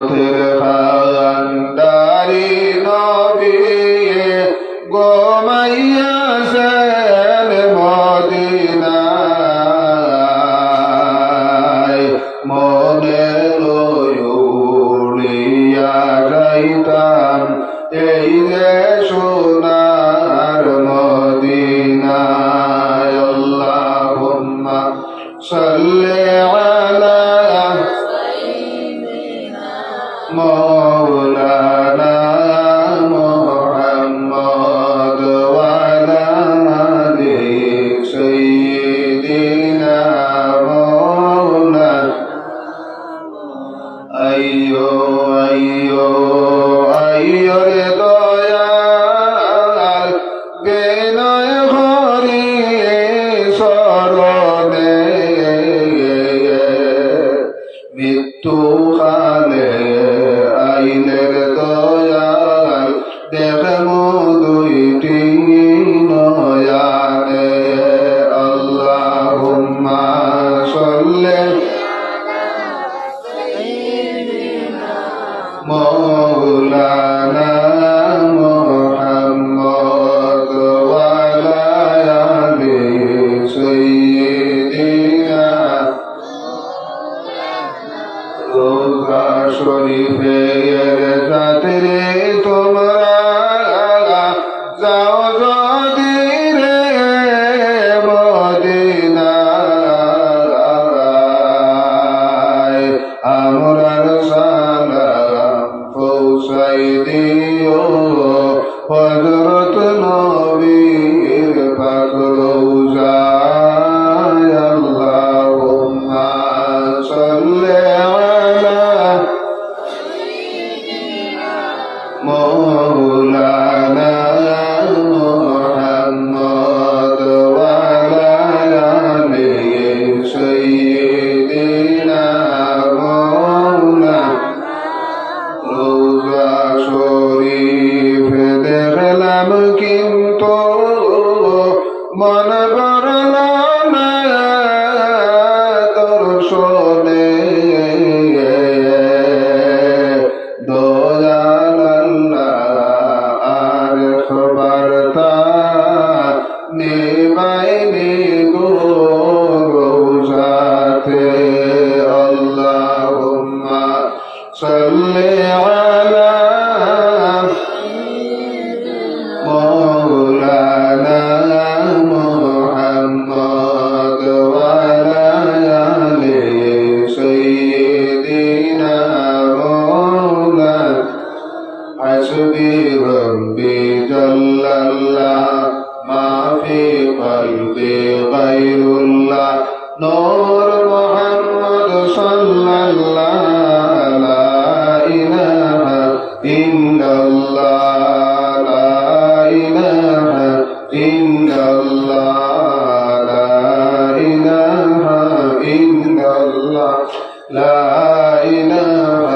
Uhum. Sarva إله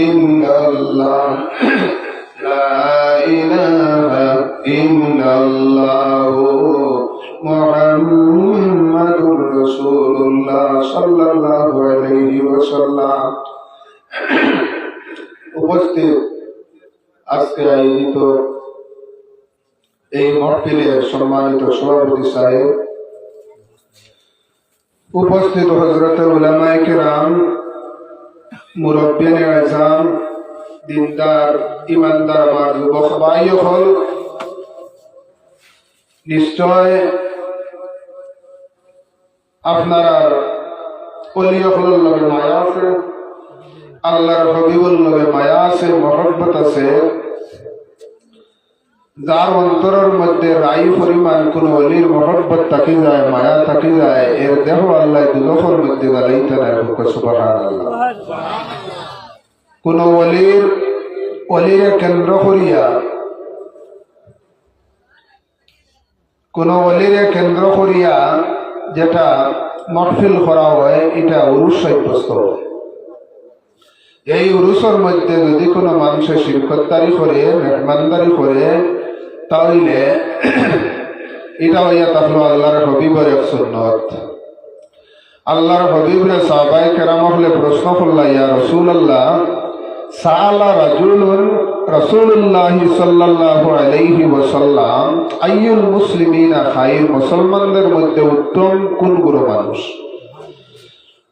إلا الله لا إله إلا الله محمد رسول الله صلى الله عليه وسلم উপস্থিত আজকে আয়োজিত এই মহফিলের সম্মানিত সভাপতি সাহেব উপস্থিত হজরত উলামায়ে কেরাম মুরব্বিয়ানে আজম দিনদার, ইমানদার আমার যুবক ভাই হল। নিশ্চয় আপনারা অলিয়কলের লগে মায়া আছে, আল্লাহর হবিবুল লগে মায়া আছে, মহব্বত আছে। যার অন্তরের মধ্যে রাই পরিমাণ কোন অলির মহব্বত থাকি যায়, মায়া থাকি যায়, এর দেহ আল্লাহ দুদফের মধ্যে গালাইতে না সুবহান আল্লাহ কোন অলির অলিরে কেন্দ্র করিয়া, কোন অলিরে কেন্দ্র করিয়া যেটা মহফিল করা হয়, এটা উরুষ সাব্যস্ত এই উরুষের মধ্যে যদি কোনো মানুষের শিরকতদারি করে, মেহমানদারি করে, তাহলে এটা হইয়া তাহলে আল্লাহর হবিবর এক সুন্নত। আল্লাহর হবিবরে সাহবাই কেরাম হলে প্রশ্ন করলা, ইয়া রসুল আল্লাহ সাআলা রাজুলুন রাসূলুল্লাহ সাল্লাল্লাহু আলাইহি ওয়াসাল্লাম, আইয়ুল মুসলিমিনা খাইর, মুসলমানদের মধ্যে উত্তম কোন গুরু মানুষ?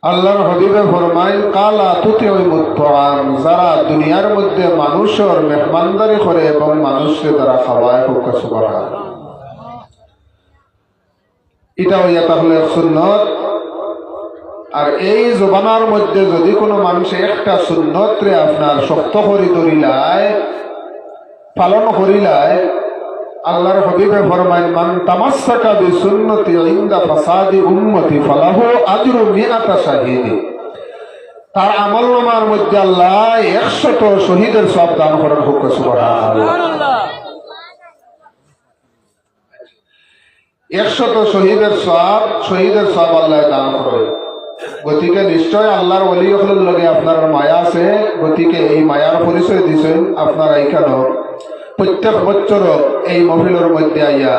আল্লাহর হবিবে ফরমাইন কালা তুতি ওই মুত্তাম যারা দুনিয়ার মধ্যে মানুষের মেহমানদারি করে এবং মানুষকে তারা খাওয়ায় হোক সুবহান এটা হইয়া তাহলে সুন্নত। আর এই জবানার মধ্যে যদি কোনো মানুষ একটা সুন্নতরে আপনার শক্ত করি ধরিলায়, পালন করিলায় আল্লাহর হবিবে ফরমাইন মান তামাসসাকা বিসুন্নতি ইনদা ফাসাদি উম্মতি ফালাহু আজরু মিআতা শাহীদি। তার আমল নামার মধ্যে আল্লাহ একশত শহীদের সব দান করার হুক দান গতিকে নিশ্চয় লগে আপনার মায়া আছে। গতিকে এই মায়ার পরিচয় দিছেন আপনারা এইখানে প্রত্যেক বছর এই মহিলার মধ্যে আইয়া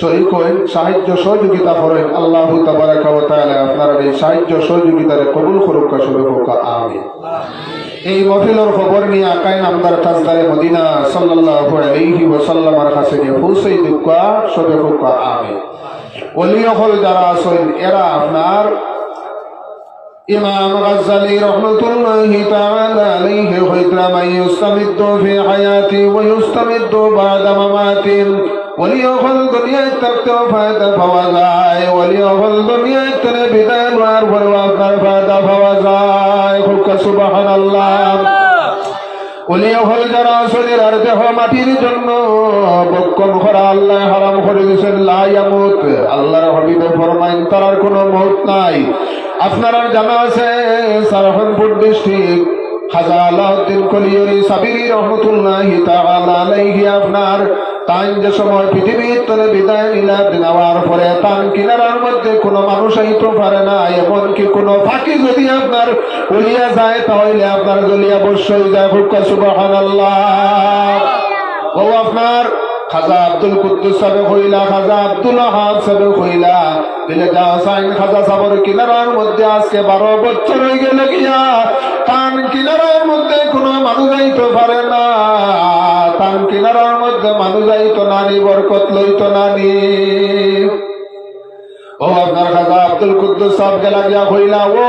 শহীদ করেন সাহায্য সহযোগিতা করেন। আল্লাহ তাবারাকালে আপনারা এই সাহায্য সহযোগিতারে কবুল করুক শুরু হোক। আমি এই মহিলার খবর নিয়ে আকাই নামদার তাজদারে মদিনা সাল্লাল্লাহু আলাইহি ওয়াসাল্লামের কাছে নিয়ে পৌঁছে দিকা সবে হোক। আমি অলি হল যারা আছেন, এরা আপনার ইমাম গাজ্জালি রহমতুল্লাহি তাআলা আলাইহি হইতা মান ইউস্তামিদ্দু ফি হায়াতি ওয়া ইউস্তামিদ্দু বাদা মামাতি ওয়ালিয়াহুল দুনিয়ায় থাকতে ফায়দা পাওয়া যায় ওয়ালিয়াহুল দুনিয়ায় তরে বিদায় মার ভরওয়া ফায়দা পাওয়া যায় খুব সুবহানাল্লাহ। ওলিয়া হল যারা আসলের আর দেহ মাটির জন্য বক্ষণ করা আল্লাহ হারাম করে দিয়েছেন। লাইয়ামুত আল্লাহর হবিবে ফরমাইন, তার কোনো মত নাই। আপনারা জানা আছে, সারহনপুর ডিস্ট্রিক্ট খাজা আলাউদ্দিন কলিয়রি সাবিরি রহমতুল্লাহ তাআলা আলাইহি, আপনার তাই যে সময় পৃথিবীর তলে বিদায় নিলা নেওয়ার পরে তান কিনারার মধ্যে কোনো মানুষ আইতে পারে না, এমনকি কোনো ফাঁকি যদি আপনার উলিয়া যায়, তাহলে আপনার গলিয়া অবশ্যই যায় হুক্কা সুবহানাল্লাহ। ও আপনার খাজা আব্দুল কুদ্দুস সাহেব হইলা, খাজা আব্দুল আহাব সাহেব হইলা, দিলে যা সাইন খাজা সাবর কিনারার মধ্যে আজকে বারো বছর হয়ে গেল গিয়া কান কিনারার মধ্যে কোনো মানুষ যাইতে পারে না। তান কিনারার মধ্যে মানুষ যাইতো নানি বরকত লইতো নানি ও আপনার খাজা আব্দুল কুদ্দুস সাহেব গেলা গিয়া হইলা ও,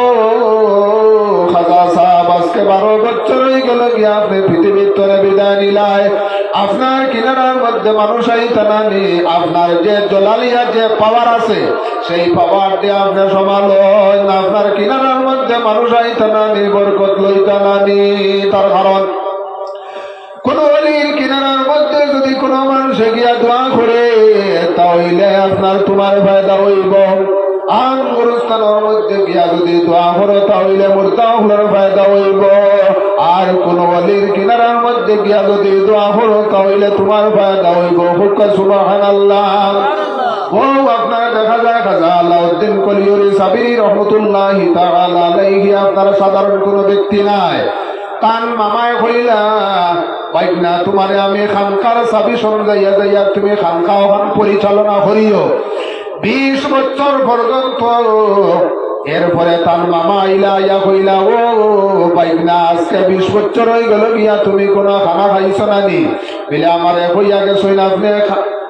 খাজা সাহেব, আজকে বারো বছর হয়ে গেল গিয়া আপনি পৃথিবীর তরে বিদায় নিলায় আপনার কিনারার মধ্যে মানুষ আইতা নানি আপনার যে জলালিয়া যে পাওয়ার আছে, সেই পাওয়ার দিয়ে আপনি সমালোন আপনার কিনারার মধ্যে মানুষ আইতা নানি বরকত নানি তার কারণ কোন অলির কিনারার মধ্যে যদি কোন মানুষ গিয়া দোয়া করে, তাহলে আপনার তোমার ফায়দা হইব। আর গুরুস্থানের মধ্যে গিয়া যদি দোয়া করো, তাহলে ফায়দা হইব। আর কোন অলির কিনারার মধ্যে গিয়া যদি দোয়া করো, তাহলে তোমার ফায়দা হইব। হুক্কা সুবাহান আল্লাহ ও আপনারা দেখা যায়, খাজা আল্লাউদ্দিন কলিয়রি সাবিরি রহমতুল্লাহি তাআলা আলাইহি, আপনারা সাধারণ কোনো ব্যক্তি নাই। কান মামায় কইলা বাইক তোমারে আমি খানকার সর যাইয়া যাইয়া তুমি খানকা ওখান পরিচালনা করিও। বিশ বছর পর্যন্ত এরপরে তার মামা আইলা ইয়া কইলা, ও বাইক না আজকে বিশ বছর হয়ে গেল গিয়া তুমি কোনো খানা খাইছ না নি বলে, আমার কইয়া গেছই না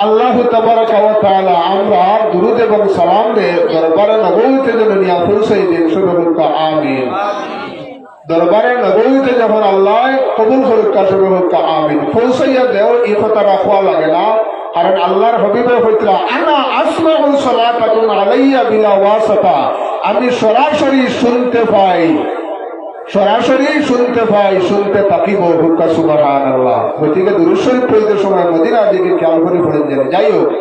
আল্লাহ তাআলা আমরা দুরুদ এবং সালাম রে দরবারে নবুয়তে যেন নিয়া পৌঁছাই দিন শুভবুকা আমিন। দরবারে নবুয়তে যখন আল্লাহ কবুল করুক শুভবুকা আমিন। পৌঁছাইয়া দেও, এই কথা রাখা লাগে না। কারণ আল্লাহর হবিবে হইতরা আনা আসমাউল সালাতাকুম আলাইয়া বিলা ওয়াসাতা। আমি সরাসরি শুনতে পাই। সরাসরি শুনতে পাই, শুনতে তাকিব হুক্কা সুবহান আল্লাহ গতিকে দুরুশ্বরী পড়িতে সময় মদিনার দিকে খেয়াল করে পড়েন যেন। যাই হোক।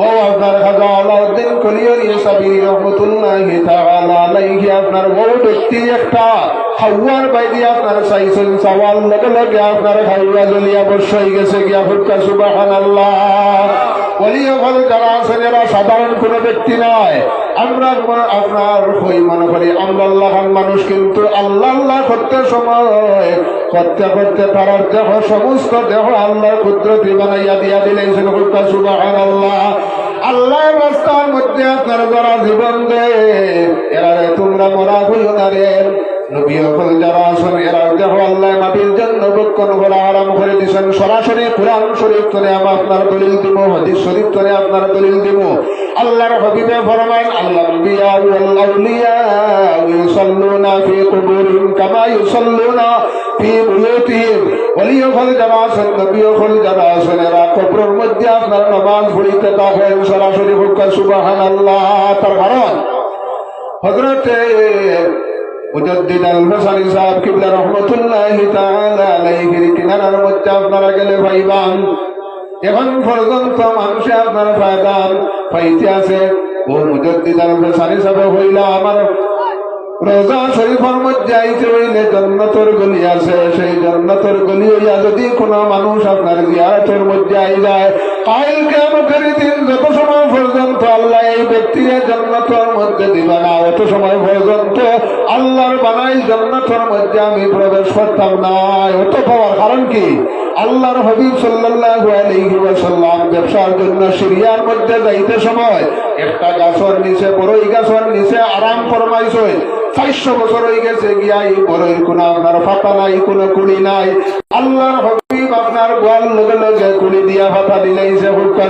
আপনার খাজা আলাউদ্দিন কলিয়র ইসাবি আপনার বড় ব্যক্তি একটা। জ্বলিয়া বসই গেছে গিয়া হুক্কা, সুবহানাল্লাহ। ওলিও হল যারা আছেন এরা সাধারণ কোনো ব্যক্তি নয়, আমরা আপনার হই মনে আল্লাহ কিন্তু আল্লাহ আল্লাহ সময়, করতে করতে তারার দেহ, সমস্ত দেহ আল্লাহর কুদরতি বানাইয়া দিয়া দিলেন হুক্কা সুবহানাল্লাহ। আল্লাহর রাস্তার মধ্যে আপনার যারা জীবন দে এরা তোমরা মরা হইও না রে। নবী আল্লাহ সরাসরি দলিল দিব দলিল দিব। আল্লাহ আম্বিয়া ওয়াল আউলিয়া ইউসাল্লুনা ফি কুবুরিহিম কামা ইউসাল্লুনা ফি বুয়ুতিহিম। ওলি সকল যারা আছেন নবী সকল যারা আছেন, এরা কবরের মধ্যে আপনার নামাজ মুজদ্দিদ আল হাসানি সাহেব কিবলা রহমতুল্লাহি তাআলা আলাইহির কিনারার মধ্যে আপনারা গেলে ভাইবান। এখন পর্যন্ত মানুষে আপনারা ফায়দান পাইতে আছে, ও মুজদ্দিদ আল হইলা আমার রোজা শরীফের মধ্যে আইতে হইলে জন্নতর গলি আছে সেই জন্নতর গলি হইয়া যদি কোনো মানুষ আপনার জিয়ারতের মধ্যে আই যায় দিন যত সময় পর্যন্ত আল্লাহ এই ব্যক্তির জন্নতর মধ্যে দিবে না, অত সময় পর্যন্ত আল্লাহর বানাই জন্নতর মধ্যে আমি প্রবেশ করতাম না, অত পাওয়ার কারণ কি? আল্লাহর হবিব সাল্লাল্লাহু আলাইহি ব্যবসার জন্য সিরিয়ার মধ্যে যাইতে সময় একটা গাছর নিচে বড়ই গাছর নিচে আরাম ফরমাইছে চারশো বছর হয়ে গেছে গিয়া এই বড়ই কোনো আপনার ফাতা নাই, কোনো কুড়ি নাই। আল্লাহর হবিব আপনার গোয়াল লগে লগে কুড়ি দিয়া ফাতা দিলাইছে হুক্কা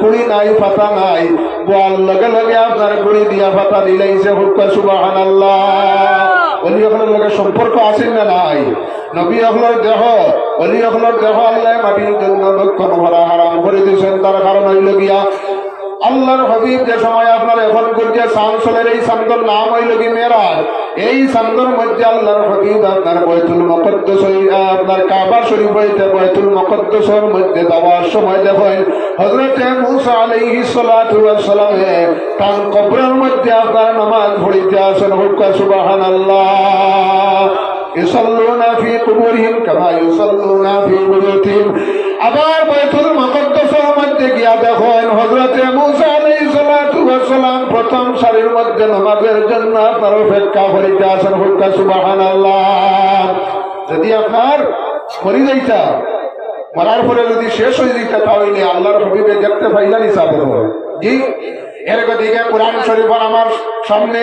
কুড়ি নাই গোয়াল লগে লগে আপনার কুড়ি দিয়া পাতা দিলাইছে হুক্কা সুবাহান আল্লাহ অখলের লগে সম্পর্ক আছেন না নাই? নবী অখলের দেহ, অলি অখলের দেহ আল্লাহ মাটির জন্য লক্ষণ ভরা হারাম করে দিয়েছেন। তার কারণ হইল গিয়া, আল্লাহর হবিব যে সময় আপনার এখন করছে সানসলের এই সান্দর নাম হইল কি এই সান্দর মধ্যে আল্লাহর হবিব আপনার বৈতুল মকদ্দস আপনার কাবা শরীফ হইতে বৈতুল মকদ্দসের মধ্যে যাওয়ার সময় দেখেন হজরতে মুসা আলাইহি সালাতু ওয়াস সালামে তার কবরের মধ্যে আপনার নামাজ পড়িতে আসেন। সুবহানাল্লাহ। ইসাল্লুনা ফি কুবুরিহিম কামা ইউসাল্লুনা ফি বুয়ুতিহিম আবার বাইতুল মুকদ্দাসের মধ্যে গিয়া দেখেন হযরতে মুসা আলাইহিস সালাতু ওয়াস সালাম প্রথম সারির মধ্যে নামাজের জন্য আপনার অপেক্ষা করিতে হুক্কা সুবহানাল্লাহ। যদি আপনার মরি যাইতা, মরার পরে যদি শেষ হয়ে যেত তাহলে আল্লাহর হবিবে দেখতে পাইলা হিসাব জি, এর দিকে কোরআন শরীফের আমার সামনে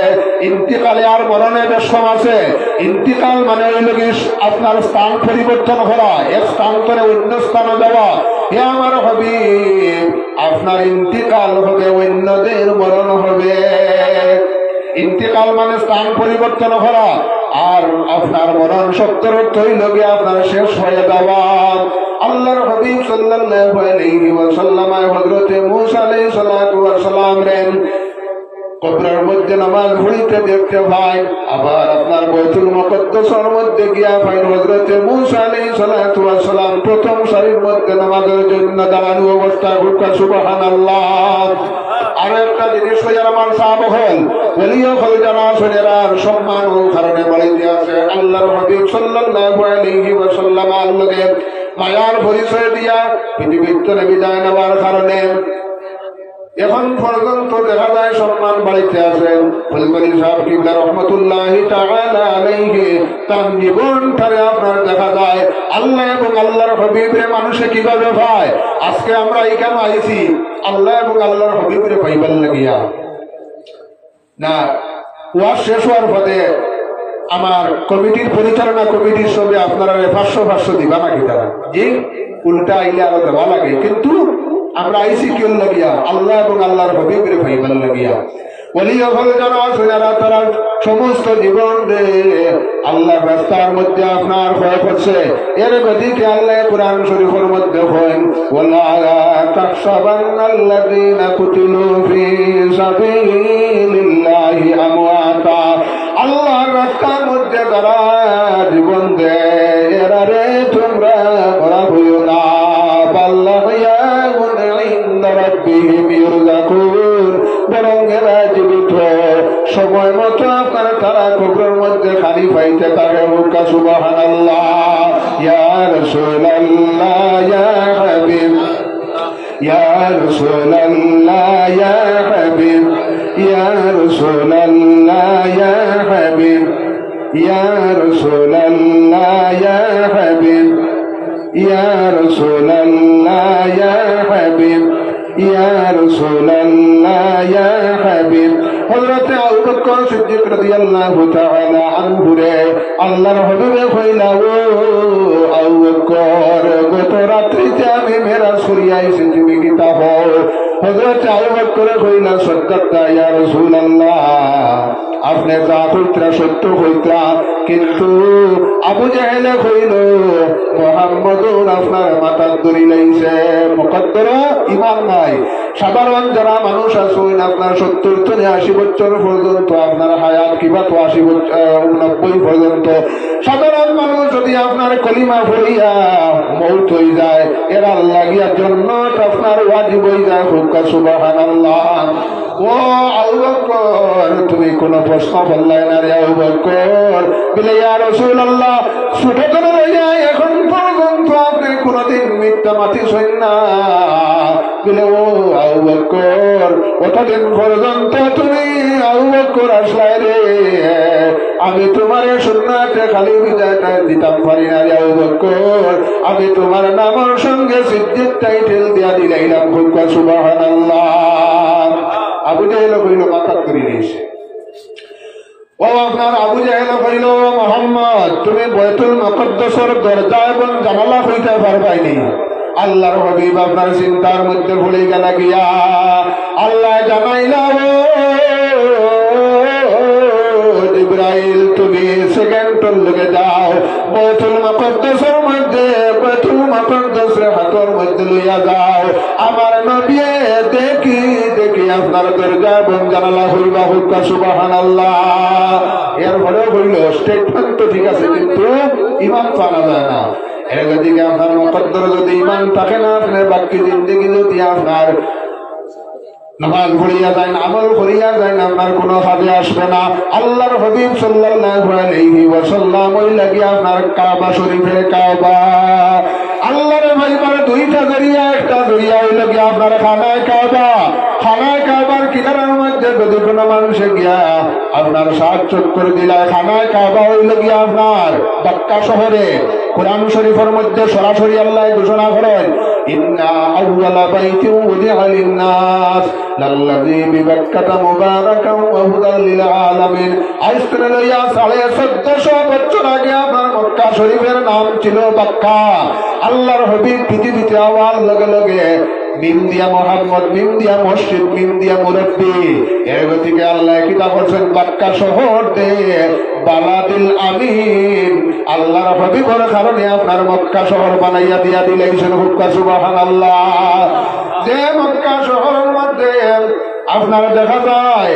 ইন্তিকালে আর মরণের বেশম আছে। ইন্তিকাল মানে হইল কি, আপনার স্থান পরিবর্তন করা। এক স্থান করে অন্য স্থানে যাওয়া হে আমার হাবিব, আপনার ইন্তিকাল হবে, অন্যদের মরণ হবে। ইন্তিকাল মানে স্থান পরিবর্তন করা। আর আপনার মরণ অর্থ হইল গিয়ে আপনার শেষ হয়ে যাওয়া। আল্লাহর হাবিব সাল্লাল্লাহু আলাইহি ওয়াসাল্লাম হযরতে মূসা আলাইহিস সালাতু ওয়াস সালাম রেন কবরের মধ্যে নামাজ পড়িতে দেখতে পাই আবার আপনার বৈতুল মুকদ্দাসের মধ্যে গিয়া পাই হযরতে মূসা প্রথম সারির মধ্যে নামাজের জন্য দাঁড়ানো আলাইহি ওয়াসাল্লাম আল্লাহকে মায়ার পরিচয় দিয়া পৃথিবীর বিদায় নেওয়ার কারণে এখন পর্যন্ত দেখা যায় সম্মান বাড়িতে আছেন ফুলবাড়ি সাহেব কিবলা রহমতুল্লাহ তাআলা আলাইহি। তার আপনার দেখা যায়, আল্লাহ এবং আল্লাহর হবিবরে মানুষে কীভাবে পায় আজকে আমরা এইখানে আইছি, আল্লাহ এবং আল্লাহর হবিবরে পাইবার লাগিয়া। না, ওয়াজ শেষ হওয়ার পথে আমার কমিটির পরিচালনা কমিটির সঙ্গে আপনারা পাঁচশো পাঁচশো দিবা নাকি তারা? জি, উল্টা আইলে আরও দেওয়া লাগে। কিন্তু আমরা আইসি কেউ লাগিয়া? আল্লাহ এবং আল্লাহর হবিবের ভাইবার লাগিয়া। তারা সমস্ত জীবন আল্লাহ মধ্যে আপনার ভয় করছে। এর গতিকে আল্লাহ কোরআন শরীফের মধ্যে আল্লাহর রাস্তার মধ্যে জীবন দেয়, এরা রে তোমরা মরা হইও না। পাইতে তাকে বোকা সুবহানাল্লাহ ইয়া রাসূলুল্লাহ ইয়া হাবিব ইয়া রাসূলুল্লাহ ইয়া হাবিব ইয়া রাসূলুল্লাহ ইয়া হাবিব ইয়া রাসূলুল্লাহ ইয়া হাবিব ইয়া রাসূলুল্লাহ ইয়া হাবিব বকর সিদ্দিক রাদিয়াল্লাহু তাআলা আনহুরে আল্লাহর হবিবে কইলা ও আবু বকর, গত রাত্রিতে আমি মেরাজ করিয়া আইছি তুমি কি তা হও। হযরত আবু বকর কইলা সত্যতা ইয়া রাসূলুল্লাহ। আপনি যা সত্য কইত্রা কিন্তু আবু জাহেলে কইল মোহাম্মদুর আপনার মাথার দড়ি লাইছে। মুকদ্দর ইমান নাই। সাধারণ যারা মানুষ আছেন, আপনার সত্তর থেকে আশি বছর পর্যন্ত, আপনার হায়াত কিবা তো আশি নব্বই পর্যন্ত। সাধারণ মানুষ যদি আপনার কলিমা ফলিয়া মৌত হয়ে যায়, এরা লাগিয়ার জন্য আপনার ওয়াজিব হয়ে যায়, হুকা সুবাহান ও তুমি কোন প্রশ্ন বললাই না রে আবু বকর। বলে, ইয়া রাসূলুল্লাহ ছোট করে রইয়া এখন পর্যন্ত আপনি কোনদিন মিথ্যা মাতি সইন না। বলে, ও তুমি আসলাই আমি তোমার সুন্নাতে খালি বিদায়টা দিতাম পারি না রে আবু আমি তোমার নামের সঙ্গে সিদ্দিক টাইটেল দিয়া দিলাইলাম, হুকা সুবহানাল্লাহ। আবু জাহেল হইল মাথা করি নিয়েছে ও আপনার আবু জাহেল কইল মোহাম্মদ, তুমি বয়তুল মকদ্দসর দরজা এবং জানালা হইতে পারবাইনি। আল্লাহর হবিব আপনার চিন্তার মধ্যে ভুলে গেল গিয়া। আল্লাহ জানাইলা ইব্রাহিল তুমি সেকেন্ডের লগে যাও। বয়তুল মকদ্দসের মধ্যে বয়তুল মকদ্দসের হাতর মধ্যে লইয়া যাও। আমার নবী দেখি দেখি আপনার দরজা এবং জানালা হইবা হুকা সুবাহান আল্লাহ এর পরেও হইল স্টেটমেন্ট তো ঠিক আছে, কিন্তু ইমান আনা যায় না। এর দিকে আপনার মকদ্দর যদি ইমান থাকে না, আপনার বাকি জিন্দগি যদি আপনার নামাজ ভরিয়া যায় না আমল ভরিয়া যায় না আপনার কোনো হাতে আসবে না। আল্লাহর হবিব সাল্লাল্লাহু আলাইহি ওয়াসাল্লাম ওই লাগি আপনার কাবা শরীফের কাবা। আল্লাহর ভাইবার দুইটা জড়িয়া একটা জরিয়া ওই লাগি আপনার খানায় কাবা। খানায় কাবার কিনারার মধ্যে যদি মানুষে গিয়া আপনার সাহায্য করে দিলা খানায় কাবা হইল গিয়া আপনার মক্কা শহরে। কোরআন শরীফের মধ্যে সরাসরি আল্লাহ ঘোষণা করেন, ইন্না আগে মক্কা শরীফের নাম ছিল আল্লাহর হবিব পৃথিবীতে আওয়ার লগে লগে মিম দিয়া মোহাম্মদ, মিম দিয়া মসজিদ, মিম দিয়া মুরব্বী। এর গতিকে আল্লাহ কিতাব হোসেন বাক্কা শহর দে, বালাদিল আমিন। আল্লাহর হবিবর কারণে আপনার মক্কা শহর বানাইয়া দিয়া দিলে হুক্কা সুবাহান আল্লাহ যে মক্কা শহরের মধ্যে আপনার দেখা যায়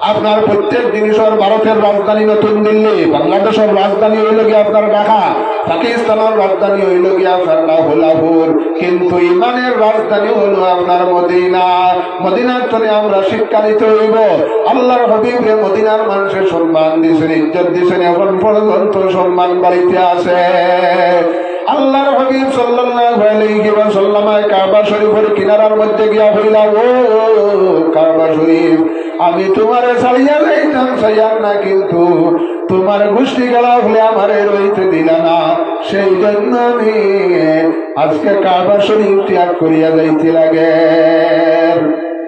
আপনার প্রত্যেক জিনিসের ভারতের রাজধানী নতুন দিল্লি, বাংলাদেশের রাজধানী হইল গিয়ে আপনার ঢাকা, পাকিস্তানের রাজধানী হইল গিয়া আপনার লাহুর। কিন্তু ইমানের রাজধানী হলো আপনার মদিনা। মদিনার তরে আমরা শিক্ষা নিতে হইব। আল্লাহর হবিবে মদিনার মানুষের সম্মান দিছেন, ইজ্জত দিছেন এখন পর্যন্ত সম্মান বাড়িতে আছে। আল্লাহর হাবিব সাল্লাল্লাহু আলাইহি ওয়াসাল্লাম কাবা শরীফের কিনারার মধ্যে গিয়া হইলা, ও কাবা শরীফ আমি তোমারে ছাড়িয়া যাইতাম ছাইয়ার না, কিন্তু তোমার গোষ্ঠী গেলা হলে আমারে রইতে দিলা না। সেই জন্য আমি আজকে কাবা শরীফ ত্যাগ করিয়া যাইতে লাগে।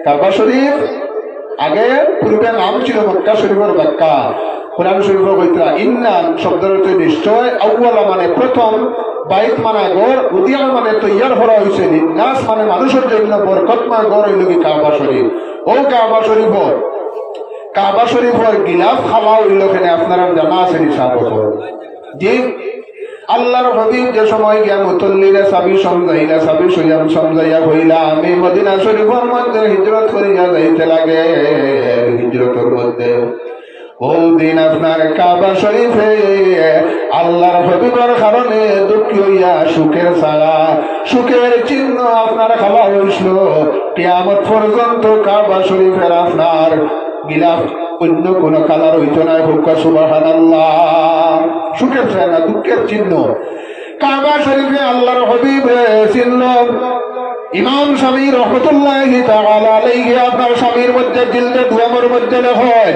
কাবা শরীফ? আগে পূর্বে নাম ছিল মক্কা শরীফের বাক্কা কোরআন শরীফ কইতরা ইন্নান শব্দের অর্থ নিশ্চয়, আউয়ালা মানে প্রথম, বাইত মানে গড় উদিয়াল মানে তৈয়ার করা হয়েছে নাস মানে মানুষের জন্য বরকতময় গড় হইল কি কাবা শরীফ। ও কাবা শরীফ কাবা শরীফর গিলাফ খাওয়া হইল কেন আপনারা জানা আছে নিশাব জি আল্লাহর হবিব যে সময় গিয়া মুতল্লিরা সাবি সমজাইলা সাবি সইয়াম সমজাইয়া হইলা আমি মদিনা শরীফর মধ্যে হিজরত করিয়া যাইতে লাগে, হিজরতের মধ্যে। দিন আপনার কাবা শরীফে আল্লাহর হবিবর কারণে দুঃখী হইয়া সুখের ছাড়া সুখের চিহ্ন আপনার খাওয়া হইছিল কিয়ামত পর্যন্ত কাবা শরীফের আপনার গিলাফ অন্য কোন কালার হইত না হুকা সুবাহান সুখের ছাড়া দুঃখের চিহ্ন। কাবা শরীফে আল্লাহর হবিব চিহ্ন ইমাম স্বামী রহমতুল্লাহ আপনার স্বামীর মধ্যে দিলদে ধুয়ামের মধ্যে লেখেন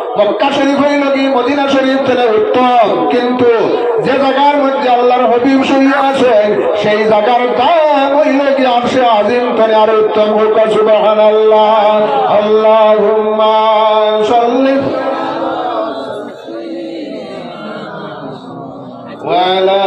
মক্কা শরীফ হইল কি মদিনা শরীফ থেকে উত্তম কিন্তু যে জায়গার মধ্যে আল্লাহর হবিব শরীফ আছেন সেই জায়গার দাম হইল কি আরশে আজিম করে আর উত্তম হোক সুবহানাল্লাহ আল্লাহুম্মা সাল্লি وعلى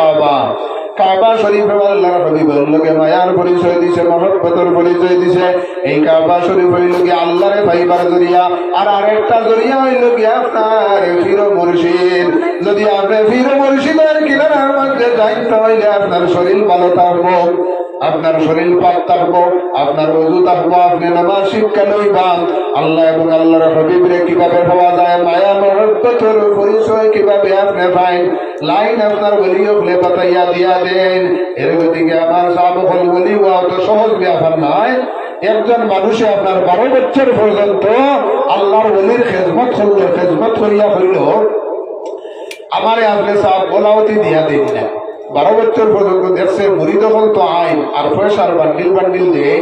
কাবা। কাবা শরীফে আল্লাহর হাবিবের লোকে মায়ার পরিচয় দিছে, মহব্বতর পরিচয় দিছে। এই কাবা শরীফ হইল গিয়ে আল্লাহরে ভাইবার জরিয়া, আর আরেকটা জরিয়া হইল কি আপনার মুর্শিদ। যদি আপনি ফিরো মুর্শিদের কিনারার মধ্যে যাইতে হইলে আপনার শরীর ভালো থাকব। আপনার শরীর পাক থাকব, আপনার অজু থাকব, আপনি নামাজ শিক্ষা লইবান। আল্লাহ এবং আল্লাহর হবিবরে কীভাবে পাওয়া যায়, মায়া মহব্বতের পরিচয় কীভাবে আপনি পাইন, লাইন আপনার বলি হলে বাতাইয়া দিয়া দেন। এর গতিকে আমার সাব হল বলি অত সহজ ব্যাপার নয়। একজন মানুষে আপনার বারো বছর পর্যন্ত আল্লাহর বলির খেজমত করল খেজমত করিয়া হইল। আমারে আপনি সাহেব গোলাওতি দিয়া দিন না। বারো বছর পর্যন্ত দেখছে মুড়ি যখন তো আইন আর পয়সার বান্ডিল বান্ডিল দিয়ে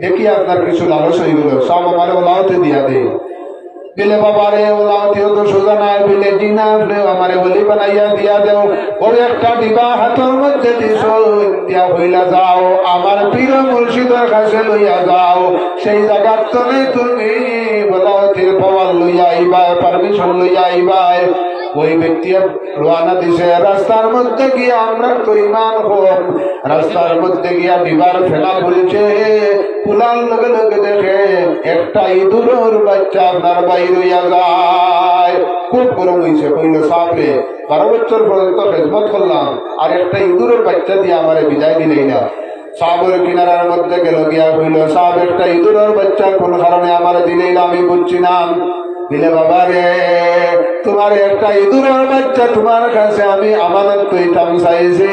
দেখি আপনার কিছু লালস হয়ে গেল। সব আমার গোলাওতি দিয়া দে। বিলে বাবারে ওলাওতিও তো সোজা নাই বিলে ডিনা ফ্লে আমারে বলি বানাইয়া দিয়া দেও। ওর একটা ডিবা হাতের মধ্যে দিছ, দিয়া হইলা যাও। আমার পীর মুর্শিদের কাছে লইয়া যাও। সেই জায়গার তলে তুমি বলাওতির পাওয়ার লইয়া আইবা পারমিশন লইয়া আইবাই। ওই ব্যক্তি রোয়ানা দিছে রাস্তার মধ্যে গিয়ে আমরা তো ইমান হোম রাস্তার মধ্যে গিয়া বিবার ফেলা বলছে কুলার লগে লগে দেখে একটা ইঁদুরের বাচ্চা আপনার বাইরে যায় খুব গরম হয়েছে কইল সাপরে বারো বছর পর্যন্ত খেজমত করলাম আর একটা ইঁদুরের বাচ্চা দিয়ে আমার বিদায় দিলেই না সাবের কিনারার মধ্যে গেল গিয়া কইল সাপ একটা ইঁদুরের বাচ্চা কোন কারণে আমার দিলেই না আমি বুঝছি না দিলে বাবা রে তোমার একটা ইঁদুরের বাচ্চা তোমার কাছে আমি আমানত পেতাম চাইছি।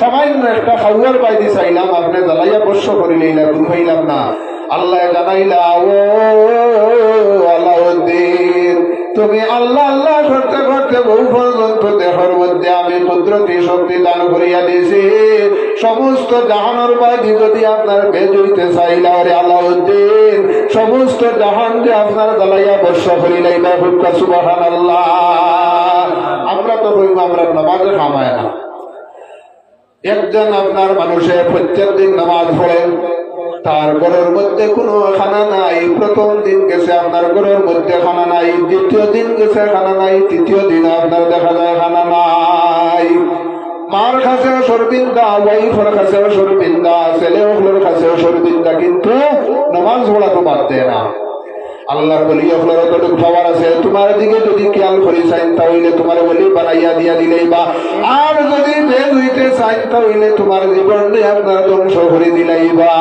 সামান্য একটা খাওয়ার বাইদি চাইলাম, আপনি জ্বালাইয়া বর্ষ করিলেই না দূর হইলাম না। আল্লাহ জানাইলা, ও আল্লাহদ্দিন তুমি আল্লাহ আল্লাহ করতে করতে বহু পর্যন্ত দেহর মধ্যে আমি কুদরতি শক্তি দান করিয়া দিয়েছি। সমস্ত জাহানোর বাদি যদি আপনার বেজ হইতে চাইলা রে আল্লাহদ্দিন সমস্ত জাহান যে আপনার জ্বালাইয়া বর্ষ করিলাই বা হুক্কা সুবাহান আল্লাহ আমরা তো হইব আমরা নামাজে খামায় না। একজন আপনার মানুষের প্রত্যেক দিন নামাজ পড়েন তার ঘরের মধ্যে কোনো খানা নাই। প্রথম দিন গেছে আপনার ঘরের মধ্যে খানা নাই, দ্বিতীয় দিন গেছে খানা নাই, তৃতীয় দিন আপনার দেখা যায় খানা নাই। মার কাছেও সরবিন্দা ওয়াইফের কাছেও সরবিন্দা ছেলে কাছেও সরবিন্দা কিন্তু নামাজ পড়া তো বাদ দেয় না। আল্লাহর বলি, আপনার কতটুকু পাওয়ার আছে, তোমার দিকে যদি খেয়াল করি চাইন তাহলে তোমার বলি বানাইয়া দিয়া দিলেই বা। আর যদি বেদ হইতে চাইন তাহলে তোমার জীবন আপনার ধ্বংস করে দিলাই বা।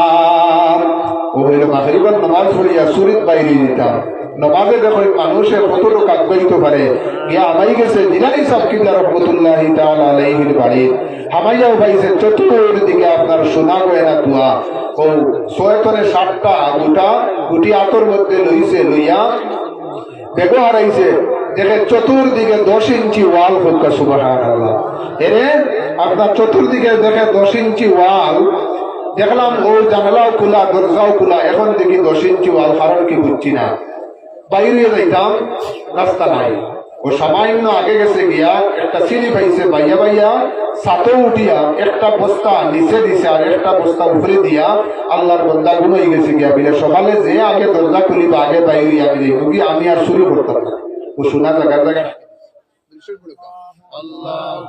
সুরিত বাইরে দিতাম নমাজে দেখো মানুষে কতটুকু আগ্রহিত পারে আমাই গেছে দিলানি সব কিল্লা রহমতুল্লাহ বাড়ি। হামাইয়াও আপনার সোনা গয়না তুয়া ও ছয়তনে সাতটা গোটা গুটি আতর মধ্যে লইছে, লইয়া বেগো হারাইছে দেখে চতুর্দিকে দশ ইঞ্চি ওয়াল হোকা সুবাহ এরে, আপনার চতুর্দিকে দেখে দশ ইঞ্চি ওয়াল, দেখলাম ও জানালাও খোলা দরজাও খোলা, এখন দেখি দশ ইঞ্চি ওয়াল কারণ কি বুঝছি না। বাইরে যাইতাম রাস্তা নাই ও সামান্য আগে গেছে গিয়া একটা সিঁড়ি পাইছে বাইয়া বাইয়া সাথে উঠিয়া একটা বস্তা নিচে দিছে আর একটা বস্তা উপরে দিয়া আল্লাহর বন্দা গুণ হয়ে গেছে গিয়া বিলে সকালে যে আগে দরজা খুলিবা আগে বাইরে আমি দেখব কি আমি আর শুরু করতাম না। ও শোনা জায়গা। জায়গা আল্লাহ